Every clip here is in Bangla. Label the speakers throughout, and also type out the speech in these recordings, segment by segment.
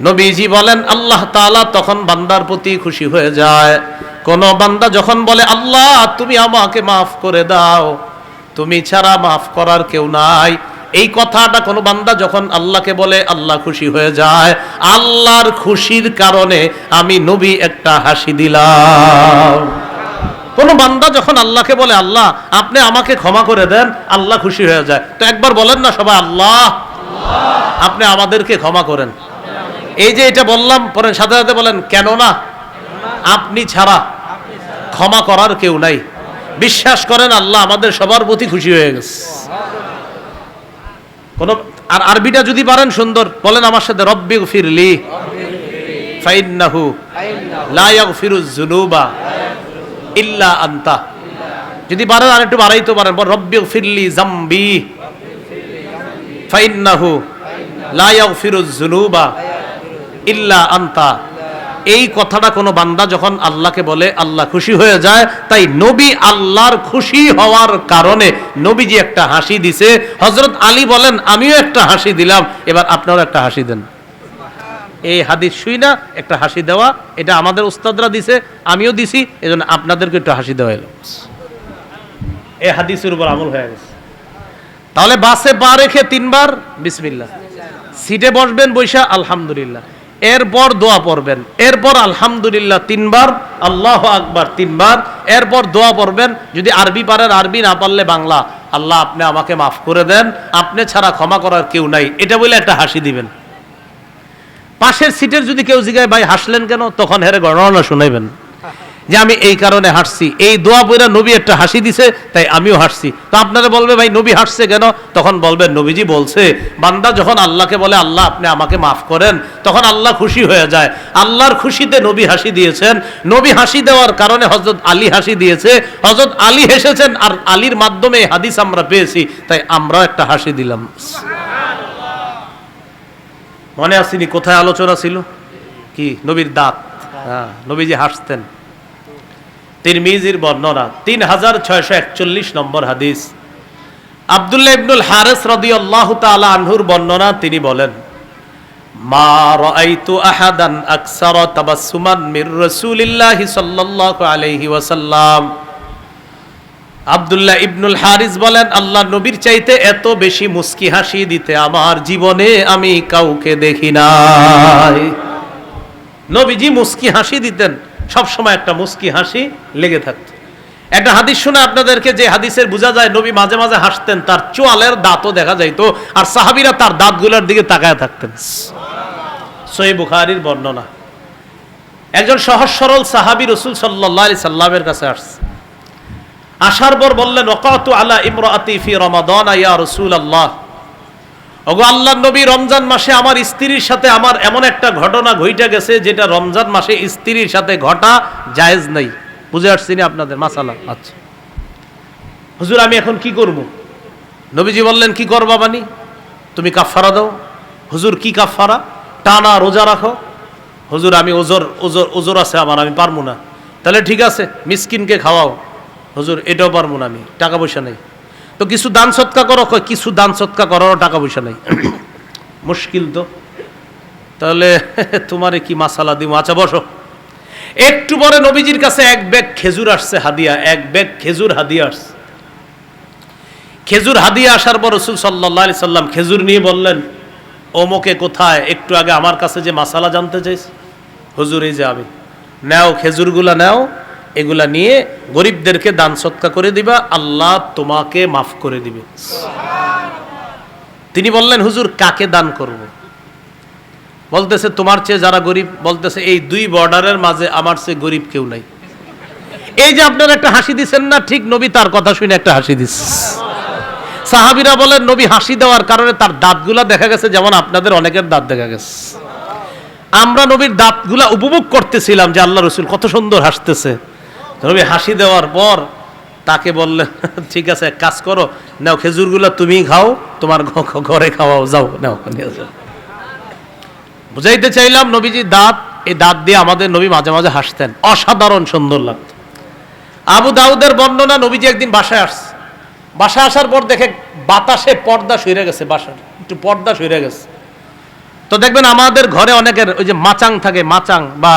Speaker 1: নবীজি বলেন, আল্লাহ তাআলা তখন বান্দার প্রতি খুশি হয়ে যায়। কোন বান্দা যখন বলে, আল্লাহ, তুমি আমাকে মাফ করে দাও, তুমি ছাড়া মাফ করার কেউ নাই। এই কথাটা কোনো বান্দা যখন আল্লাহকে বলে, আল্লাহ খুশি হয়ে যায়। আল্লাহর খুশির কারণে আমি নবী একটা হাসি দিলাম। কোন বান্দা যখন আল্লাহকে বলে, আল্লাহ, আপনি আমাকে ক্ষমা করে দেন, আল্লাহ খুশি হয়ে যায়। তো একবার বলেন না সবাই, আল্লাহ, আপনি আমাদেরকে ক্ষমা করেন। এই যে এটা বললাম, পরে সাথে সাথে বলেন কেন না আপনি ছাড়া ক্ষমা করার কেউ নাই। বিশ্বাস করেন, আল্লাহ আমাদের সবার প্রতি খুশি হয়ে গেছে। কোন আর আরবিটা যদি পারেন সুন্দর, বলেন আমার সাথে, রব্বি ফিরলি ফাইন্নাহু লা ইয়াগফিরুজ যুনুবা ইল্লা আনতা। যদি পারেন, আর একটু বাড়াইতে পারেন বল রব্বি ফিরলি জাম্বি ফাইন্নাহু লা ইয়াগফিরুজ যুনুবা ইল্লা আন্তা। এই কথাটা কোনো বান্দা যখন আল্লাহকে বলে, আল্লাহ খুশি হয়ে যায়, তাই নবী আল্লাহর খুশি হওয়ার কারণে নবীজি একটা হাসি দিছে। হজরত আলী বলেন, আমিও একটা হাসি দিলাম। এবার আপনারও একটা হাসি দেন। এই হাদিস শুই না, একটা হাসি দেওয়া, এটা আমাদের উস্তাদরা দিছে, আমিও দিছি, এজন্য আপনাদেরকে একটু হাসি দেওয়া এলো। এই হাদিসের উপর আমল হয়ে গেছে। তাহলে বাসে পা রেখে তিনবার বিসমিল্লা সিটে বসবেন বৈশা, আলহামদুলিল্লাহ। এরপর দোয়া পড়বেন। এরপর আলহামদুলিল্লাহ তিনবার, আল্লাহ আকবার তিনবার, এরপর দোয়া পড়বেন। যদি আরবি পারেন, আরবি না পারলে বাংলা। আল্লাহ আপনি আমাকে মাফ করে দেন। আপনি ছাড়া ক্ষমা করার কেউ নাই। এটা বলে একটা হাসি দিবেন। পাশের সিটের যদি কেউ জিগায়, ভাই, হাসলেন কেন? তখন হেরে গণনা শুনাইবেন। যে আমি এই কারণে হাসছি এই দোয়া পইরা নবী একটা হাসি দিছে, তাই আমিও হাসছি তো আপনারা বলবে, ভাই, নবী হাসছে কেন? তখন বলবেন নবীজি বলছে, বান্দা যখন আল্লাহকে বলে, আল্লাহ, আপনি আমাকে মাফ করেন, তখন আল্লাহ খুশি হয়ে যায়। আল্লাহর খুশিতে নবী হাসি দিয়েছেন। নবী হাসি দেওয়ার কারণে হজরত আলী হাসি দিয়েছে। হজরত আলী হেসেছেন, আর আলীর মাধ্যমে এই হাদিস আমরা পেয়েছি। তাই আমরাও একটা হাসি দিলাম। মনে আসেনি কোথায় আলোচনা ছিল? কি? নবীর দাঁত। হ্যাঁ নবীজি হাসতেন। তিরমিজির বর্ণনা তিন হাজার ছয়শো একচল্লিশ নম্বর হাদিস। আবদুল্লাহ ইবনুল হারেস রদি আল্লাহ তালা আনহুর বর্ণনা, তিনি বলেন, মা রাআইতু আহাদান আকসারা তাবাসসুমান মির রাসূলিল্লাহি সাল্লাল্লাহু আলাইহি ওয়াসাল্লাম। আব্দুল্লাহ ইবনুল হারিস বলেন আল্লাহ নবীর চাইতে এত বেশি মুস্কি হাসি দিতে আমার জীবনে আমি কাউকে দেখি নাই। নবীজি মুস্কি হাসি দিতেন। সব সময় একটা মুস্কি হাসি লেগে থাকতো। একটা হাদিস শুনে আপনাদেরকে যে হাদিসের বোঝা যায়, নবী মাঝে মাঝে হাসতেন, তার চোয়ালের দাঁতও দেখা যাইতো আর সাহাবিরা তার দাঁতগুলোর দিকে তাকায় থাকতেন। সই বুখারির বর্ণনা। একজন সহজ সরল সাহাবি রসুল সাল্লাহ আলি সাল্লামের কাছে আসছে। আসার পর বললেন ওকাতু আলা ইমরাতি ফি রমাদান ইয়া রসুল আল্লাহ ওগো আল্লাহ নবী রমজান মাসে আমার স্ত্রীর সাথে আমার এমন একটা ঘটনা ঘইটা গেছে যেটা রমজান মাসে স্ত্রীর সাথে ঘটা জায়েজ নাই। বুঝে আসছি না আপনাদের মাসালা? আচ্ছা। হুজুর আমি এখন কি করব? নবীজি বললেন কি করবা বানি তুমি কাফারা দাও। হুজুর কি কাফারা টানা রোজা রাখো। হুজুর আমি ওজোর ওজোর ওজোর আছে আমার আমি পারব না। তাহলে ঠিক আছে মিসকিনকে খাওয়াও। হুজুর এটাও পারব না আমি টাকা পয়সা নেই। তো কিছু দান সৎকা করো? কিছু দান সৎকা করারও টাকা পয়সা নেই। মুশকিল তো। তাহলে তোমারে কি মাসালা দিব? আচ্ছা বসো। একটু পরে নবীজির কাছে এক ব্যাগ খেজুর আসছে, হাদিয়া। এক ব্যাগ খেজুর হাদিয়া আসছে। খেজুর হাদিয়া আসার পর রসুল সাল্লাহ সাল্লাম খেজুর নিয়ে বললেন ওমকে কোথায়? একটু আগে আমার কাছে যে মাসালা জানতে চাইছে, হুজুর এই যে আমি। নেও, খেজুরগুলা নেও এগুলা নিয়ে গরিবদেরকে দান সৎকা করে দিবা, আল্লাহ তোমাকে মাফ করে দিবে। তিনি বললেন, হুজুর, কাকে দান করব। বলতেছে, তোমার চেয়ে যারা গরিব, বলতেছে, এই দুই বর্ডারের মাঝে আমার চেয়ে গরিব কেউ নাই। এই যে আপনারা একটা হাসি দিচ্ছেন না, ঠিক নবী তার কথা শুনে একটা হাসি দিচ্ছে। সাহাবিরা বলেন, নবী হাসি দেওয়ার কারণে তার দাঁতগুলা দেখা গেছে, যেমন আপনাদের অনেকের দাঁত দেখা গেছে। আমরা নবীর দাঁতগুলা উপভোগ করতেছিলাম যে আল্লাহ রসুল কত সুন্দর হাসতেছে। নবী হাসি দেওয়ার পর তাকে বললেন ঠিক আছে কাজ করো, নাও খেজুরগুলো তুমি খাও, তোমার ঘরে খাওয়াও, যাও, নাও যাও। বুঝাইতে চাইলাম নবীজি দাঁত, এই দাঁত দিয়ে আমাদের নবী মাঝে মাঝে হাসতেন। অসাধারণ সুন্দর লাগতো। আবু দাউদের বর্ণনা নবীজি একদিন বাসায় আসছে। বাসায় আসার পর দেখে বাতাসে পর্দা সরে গেছে বাসার, একটু পর্দা সরে গেছে। তো দেখবেন আমাদের ঘরে অনেকের ওই যে মাচাং থাকে, মাচাং বা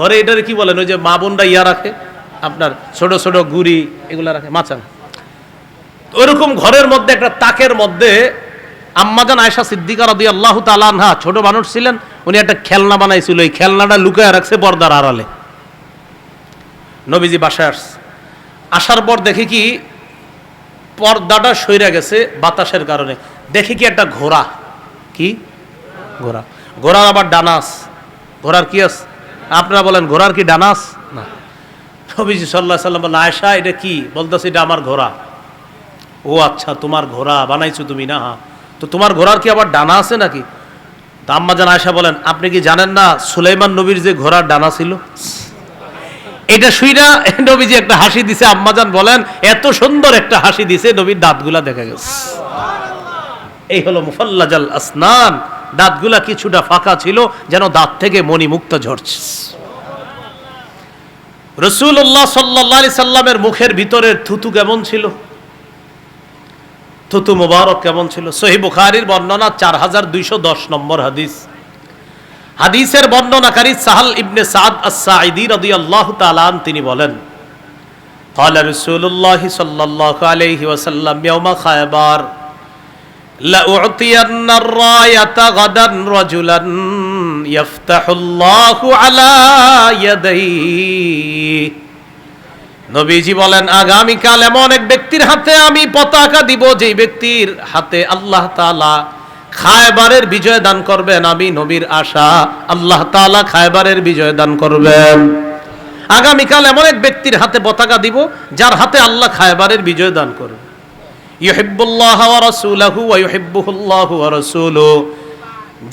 Speaker 1: ঘরে এটারে কি বলেন? ওই যে মা বোনরা ইয়া রাখে আপনার ছোট ছোট গুড়ি এগুলা রাখে মাচাং ওরকম ঘরের মধ্যে, একটা তাকের মধ্যে আম্মাজান আয়সা সিদ্দিকা রদি আল্লাহ তালানহা ছোট মানুষ ছিলেন, উনি একটা খেলনা বানাইছিল, এই খেলনাটা লুকায় রাখছে পর্দার আড়ালে। নবীজি বাসায় আসছে। আসার পর দেখি কি, পর্দাটা সইরা গেছে বাতাসের কারণে। দেখি কি একটা ঘোড়া। কি? ঘোড়া। ঘোড়ার আবার ডানাস ঘোড়ার কি আছে? আপনারা বলেন, ঘোড়ার কি ডানাস নবীজি সাল্লাহ সাল্লাম বললেন আয়সা এটা কি? বলতেছে এটা আমার ঘোড়া। ও আচ্ছা তোমার ঘোড়া বানাইছো তুমি না? তো তোমার ঘোড়ার কি আবার ডানা আছে নাকি? তো আম্মা জান আয়সা বলেন আপনি কি জানেন না সুলাইমান নবীর যে ঘোড়ার ডানা ছিল? এটা শুইনা নবীজি একটা হাসি দিছে। আম্মাজান বলেন এত সুন্দর একটা হাসি দিছে নবীর দাঁতগুলা দেখা গেছে। এই হলো মুফাল্লাজাল আসনান। দাঁতগুলা কিছুটা ফাঁকা ছিল যেন দাঁত থেকে মণিমুক্ত ঝরছে। রসুল্লাহ সাল্লাহ সাল্লামের মুখের ভিতরের থুতু কেমন ছিল থুতু মুবারক কেমন ছিল সহি বুখারির বর্ণনা চার হাজার দুইশো দশ নম্বর হাদিস হাদিসের বর্ণনাকারী সাহাল ইবনে সাদ আস-সাঈদি রাদিয়াল্লাহু তাআলা আন তিনি বলেন قال رسول الله صلى الله عليه وسلم يوم خيبر لأعطين الراية غدا رجلا يفتح الله على يديه নবীজি বলেন আগামীকাল এমন এক ব্যক্তির হাতে আমি পতাকা দিব যেই ব্যক্তির হাতে আল্লাহ তাআলা খায়বারের বিজয় দান করবেন আমি নবীর আশা আল্লাহ তাআলা খায়বারের বিজয় দান করবেন আগামীকাল এমন এক ব্যক্তির হাতে পতাকা দিব যার হাতে আল্লাহ খায়বারের বিজয় দান করবে যে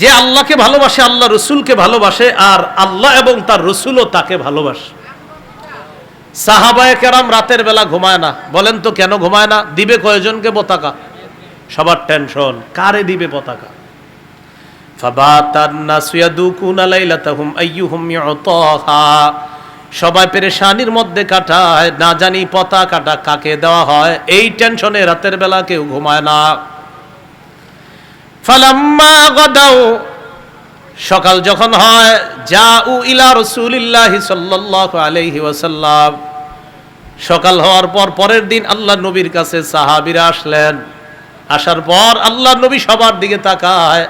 Speaker 1: আল্লাহকে ভালোবাসে, আল্লাহ রসুলকে ভালোবাসে, আর আল্লাহ এবং তার রসুলও তাকে ভালোবাসে। সাহাবায়ে কেরাম রাতের বেলা ঘুমায় না। বলেন তো কেন ঘুমায় না? দিবে কয়জনকে পতাকা? সবার টেনশন, কারে দিবে পতাকা? ফাবাতান নাসু ইয়াদুকুনা লাইলাতাহুম আইয়ুহুম ইউতাহা। সবাই পেরেশানির মধ্যে কাটায়, না জানি পতাকাটা কাকে দেওয়া হয়। এই টেনশনে রাতের বেলা কেউ ঘুমায় না। ফালাম্মা গদাও সকাল যখন হয় যা উ ইলা রসুলিল্লাহি সাল্লাল্লাহু আলাইহি ওয়াসাল্লাম। সকাল হওয়ার পর পরের দিন আল্লাহ নবীর কাছে সাহাবীরা আসলেন। আসার পর আল্লাহ নবী সবার দিকে তাকায়।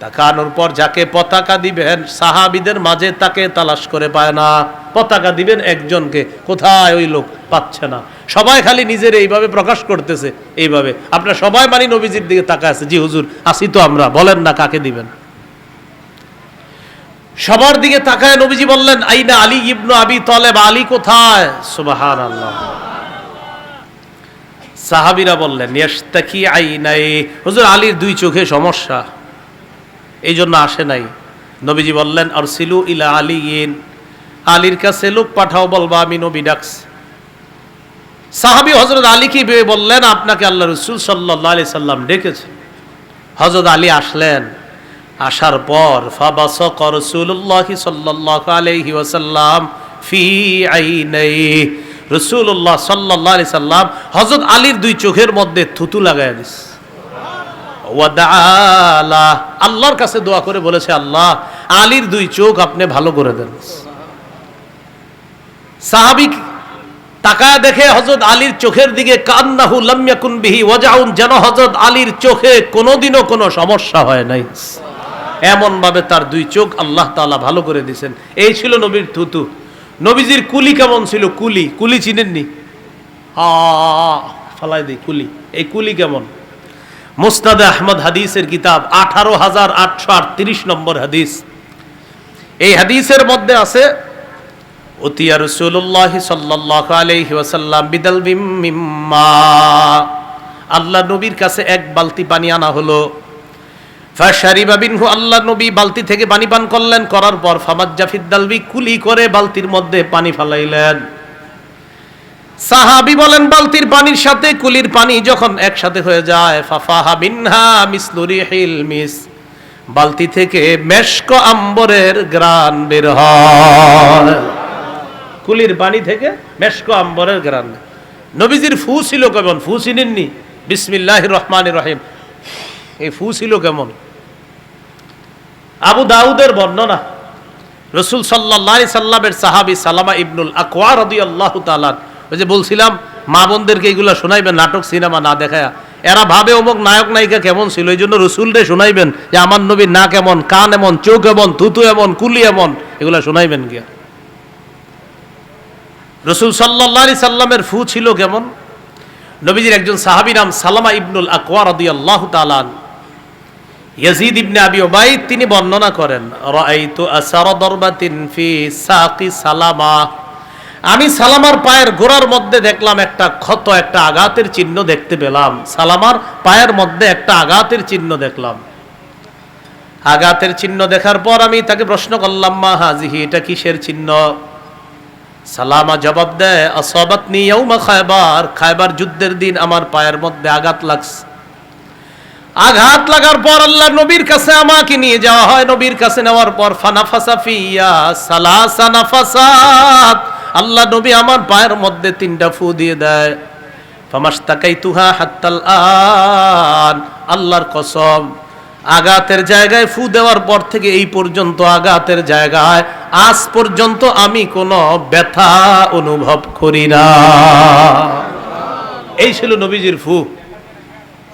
Speaker 1: তাকানোর পর যাকে পতাকা দিবেন, সাহাবীদের মাঝে তাকে তালাশ করে পায় না। পতাকা দিবেন একজনকে, কোথায় ওই লোক? পাচ্ছে না। সবাই খালি নিজের এইভাবে প্রকাশ করতেছে, এইভাবে। আপনার সবাই মানি নবীজির দিকে তাকায় আছে। জি, হুজুর, আসি তো আমরা, বলেন না কাকে দিবেন। সবার দিকে তাকায় নবীজি বললেন, আইনা আলী ইবনু আবি তলেব, আলী কোথায়? সুবাহান আল্লাহ সাহাবিরা বললেন ইয়াস্তাকি আইনাই। হুজুর, আলীর দুই চোখে সমস্যা। এই জন্য আসে নাই। নবীজি বললেন আর সিলু ইলা আলী ইন আলীর কাছে লোক পাঠাও বলবা, আমি নবী ডাকছি। সাহাবি হজরত আলী কি ভেবে বললেন, আপনাকে আল্লাহ রসুল সাল্লাহ আলি সাল্লাম ডেকেছেন হজরত আলী আসলেন। আসার পর, ফাবাসক রসুল্লাহ সাল্লাহ আলহি ওয়াসাল্লাম ফি আইনাই রসুল্লাহ সাল্লাহ আলি সাল্লাম হজরত আলীর দুই চোখের মধ্যে থুতু লাগাই দিস আল্লাহর কাছে দোয়া করে বলেছে, আল্লাহ, আলীর দুই চোখ আপনি ভালো করে দেন। সাহাবিক তাকায় দেখে হজরত আলীর চোখের দিকে, কান্নাহু লামিয়াকুন বিহি ওয়াজাউন যেন হজরত আলীর চোখে কোনোদিনও কোনো সমস্যা হয় নাই। এমন ভাবে তার দুই চোখ আল্লাহ তাআলা ভালো করে দিয়েছেন। এই ছিল নবীর থুতু। নবীজির কুলি কেমন ছিল? কুলি। কুলি চিনেননি? আ ফালাই দিই, কুলি। এই কুলি কেমন? মুস্তাদে আহমদ হাদিসের কিতাব আঠারো হাজার আটশো আটত্রিশ নম্বর হাদিস। এই হাদিসের মধ্যে আছে, উতিয়া রসুল্লাহ সাল্লাহ আলহি ওয়াসাল্লাম বিদাল মিম্মা। আল্লাহ নবীর কাছে এক বালতি পানি আনা হলো। ফাশারিবা বিনহু, আল্লাহ নবী বালতি থেকে পানি পান করলেন, করার পর ফামাদ জাফিদ্দালবি কুলি করে বালতির মধ্যে পানি ফালাইলেন। সাহাবি বলেন, বালতির পানির সাথে কুলির পানি যখন একসাথে হয়ে যায়, ফাফাহা মিনহা মিসলুরিহিল মিস। বালতি থেকে মেশক আম্বরের গ্রান বের হয়। কুলির পানি থেকে মেশক আম্বরের গ্রান। নবীজির ফু ছিল কেমন? ফু চিনেননি? বিসমিল্লাহ রহমান রহিম। এই ফু ছিল কেমন? আবু দাউদের বর্ণনা। রসুল সাল্লাহ সাল্লামের সাহাবি সালামা ইবনুল আকওয়া রদি আল্লাহ তালান ওই যে বলছিলাম, মা বোনদেরকে এগুলো শোনাইবেন, নাটক, সিনেমা না দেখায়। এরা ভাবে অমুক নায়ক, নায়িকা কেমন ছিল, এই জন্য রসুলরে শোনাইবেন যে আমার নবীর না কেমন কান এমন, চোখ এমন, থুতু এমন, কুলি এমন, এগুলো শোনাইবেন গিয়া। রসুল সাল্লাহ সাল্লামের ফু ছিল কেমন? নবীজির একজন সাহাবি নাম সালামা ইবনুল আকওয়া রদি আল্লাহ তালান ইয়াজিদ ইবনে আবি ওবাইদ তিনি বর্ণনা করেন, রাআইতু আসার দরবাতিন ফি সাকি সালামা। আমি সালামার পায়ের গোড়ার মধ্যে দেখলাম একটা ক্ষত, একটা আঘাতের চিহ্ন দেখতে পেলাম। সালামার পায়ের মধ্যে একটা আঘাতের চিহ্ন দেখলাম। আঘাতের চিহ্ন দেখার পর আমি তাকে প্রশ্ন করলাম, মা হাজিহি, এটা কিসের চিহ্ন? সালামা জবাব দেয় আসবাত নিয়াউমা খায়বার। খায়বার যুদ্ধের দিন আমার পায়ের মধ্যে আঘাত লাগছে। আঘাত লাগার পর আল্লাহ নবীর কাছে আমাকে নিয়ে যাওয়া হয়। নবীর কাছে নেওয়ার পর, ফানাফাসা ফিয়া সালাসা নাফাসাত। আল্লাহ নবী আমার পায়ের মধ্যে তিনটা ফু দিয়ে দেয়। ফামাস্তাকাই তুহা হাত্তাল আন। আল্লাহর কসম, আঘাতের জায়গায় ফু দেওয়ার পর থেকে এই পর্যন্ত আঘাতের জায়গায়, আজ পর্যন্ত আমি কোনো ব্যথা অনুভব করি না। এই ছিল নবীজির ফু।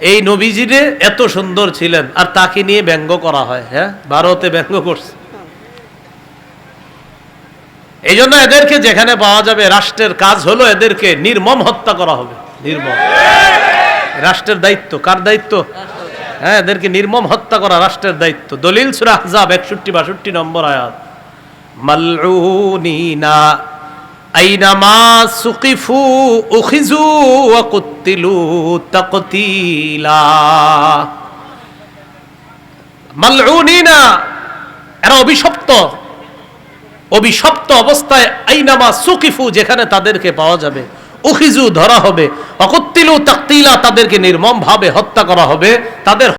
Speaker 1: এই নবীজিরে এত সুন্দর ছিলেন, আর তাকে নিয়ে ব্যঙ্গ করা হয় হ্যাঁ? ভারতে ব্যঙ্গ করছে। এই জন্য এদেরকে যেখানে পাওয়া যাবে রাষ্ট্রের কাজ হলো এদেরকে নির্মম হত্যা করা হবে। নির্মম। রাষ্ট্রের দায়িত্ব। কার দায়িত্ব? হ্যাঁ এদেরকে নির্মম হত্যা করা রাষ্ট্রের দায়িত্ব। দলিল সুরা আহজাব একষট্টি বাষট্টি নম্বর আয়াত। মালউনিনা আইনামা সুকিফু উখিজু ওয়া কুত্তিলু তাকতিলা। এরা অভিশপ্ত। অভিশপ্ত অবস্থায় আইনামা সুকিফু যেখানে তাদেরকে পাওয়া যাবে, উখিজু ধরা হবে, অকত্তিলু তাকতিলা তাদেরকে নির্মম ভাবে হত্যা করা হবে, তাদের